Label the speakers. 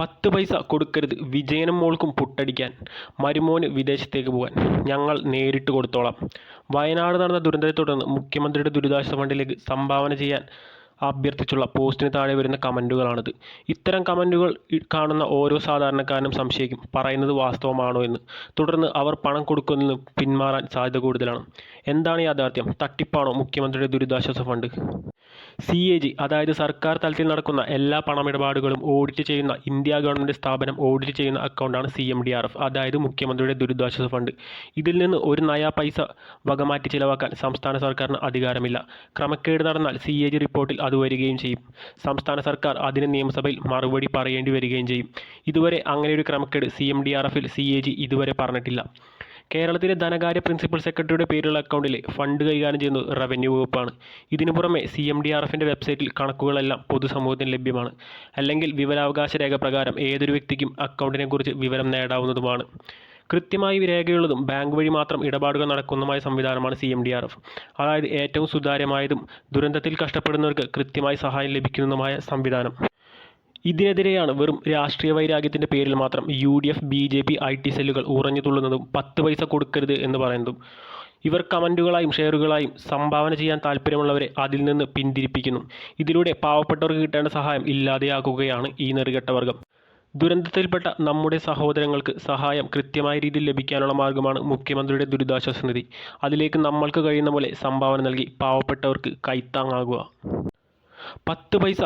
Speaker 1: പത്ത് പൈസ കൊടുക്കരുത്. വിജയനും മോൾക്കും പുട്ടടിക്കാൻ. മരുമോന് വിദേശത്തേക്ക് പോകാൻ. ഞങ്ങൾ നേരിട്ട് കൊടുത്തോളാം. വയനാട് നടന്ന ദുരന്തത്തെ തുടർന്ന് മുഖ്യമന്ത്രിയുടെ ദുരിതാശ്വാസ ഫണ്ടിലേക്ക് സംഭാവന ചെയ്യാൻ അഭ്യർത്ഥിച്ചുള്ള പോസ്റ്റിന് താഴെ വരുന്ന കമന്റുകളാണിത് ഇത്തരം കമന്റുകൾ കാണുന്ന ഓരോ സാധാരണക്കാരനും സംശയിക്കും. പറയുന്നത് വാസ്തവമാണോ എന്ന്. തുടർന്ന് അവർ പണം കൊടുക്കുന്നതിന് പിന്മാറാൻ സാധ്യത കൂടുതലാണ്. എന്താണ് യാഥാർത്ഥ്യം? തട്ടിപ്പാണോ മുഖ്യമന്ത്രിയുടെ ദുരിതാശ്വാസ ഫണ്ട്? സി എ ജി അതായത് സർക്കാർ തലത്തിൽ നടക്കുന്ന എല്ലാ പണമിടപാടുകളും ഓഡിറ്റ് ചെയ്യുന്ന ഇന്ത്യ ഗവൺമെന്റ് സ്ഥാപനം ഓഡിറ്റ് ചെയ്യുന്ന അക്കൗണ്ടാണ് C M D R F അതായത് മുഖ്യമന്ത്രിയുടെ ദുരിതാശ്വാസ ഫണ്ട്. ഇതിൽ നിന്ന് ഒരു നയാ പൈസ വകമാറ്റി ചിലവാക്കാൻ സംസ്ഥാന സർക്കാരിന് അധികാരമില്ല. ക്രമക്കേട് നടന്നാൽ സി എ ജി റിപ്പോർട്ടിൽ അത് വരികയും ചെയ്യും. സംസ്ഥാന സർക്കാർ അതിന് നിയമസഭയിൽ മറുപടി പറയേണ്ടി വരികയും ചെയ്യും. ഇതുവരെ അങ്ങനെയൊരു ക്രമക്കേട് സി എം ഡി ആർ എഫിൽ സി എ ജി ഇതുവരെ പറഞ്ഞിട്ടില്ല. കേരളത്തിലെ ധനകാര്യ പ്രിൻസിപ്പൽ സെക്രട്ടറിയുടെ പേരിലുള്ള അക്കൗണ്ടിലെ ഫണ്ട് കൈകാര്യം ചെയ്യുന്നത് റവന്യൂ വകുപ്പാണ്. ഇതിനു പുറമെ സി എം ഡി ആർ എഫിന്റെ വെബ്സൈറ്റിൽ കണക്കുകളെല്ലാം പൊതുസമൂഹത്തിന് ലഭ്യമാണ്. അല്ലെങ്കിൽ വിവരാവകാശ രേഖ പ്രകാരം ഏതൊരു വ്യക്തിക്കും അക്കൗണ്ടിനെക്കുറിച്ച് വിവരം നേടാവുന്നതുമാണ്. കൃത്യമായി രേഖയുള്ളതും ബാങ്ക് വഴി മാത്രം ഇടപാടുകൾ നടക്കുന്നതുമായ സംവിധാനമാണ് C M D R F. അതായത് ഏറ്റവും സുതാര്യമായതും ദുരന്തത്തിൽ കഷ്ടപ്പെടുന്നവർക്ക് കൃത്യമായി സഹായം ലഭിക്കുന്നതുമായ സംവിധാനം. ഇതിനെതിരെയാണ് വെറും രാഷ്ട്രീയ വൈരാഗ്യത്തിന്റെ പേരിൽ മാത്രം U D F B J P I T സെല്ലുകൾ ഉറഞ്ഞു തുള്ളുന്നതും പത്ത് പൈസ കൊടുക്കരുത് എന്ന് പറയുന്നതും. ഇവർ കമന്റുകളായും ഷെയറുകളായും സംഭാവന ചെയ്യാൻ താല്പര്യമുള്ളവരെ അതിൽ നിന്ന് പിന്തിരിപ്പിക്കുന്നു. ഇതിലൂടെ പാവപ്പെട്ടവർക്ക് കിട്ടേണ്ട സഹായം ഇല്ലാതെയാക്കുകയാണ് ഈ നെറുകെട്ട വർഗം. ദുരന്തത്തിൽപ്പെട്ട നമ്മുടെ സഹോദരങ്ങൾക്ക് സഹായം കൃത്യമായ രീതിയിൽ ലഭിക്കാനുള്ള മാർഗമാണ് മുഖ്യമന്ത്രിയുടെ ദുരിതാശ്വാസ നിധി. അതിലേക്ക് നമ്മൾക്ക് കഴിയുന്ന പോലെ സംഭാവന നൽകി പാവപ്പെട്ടവർക്ക് കൈത്താങ്ങാകുക. പത്ത് പൈസ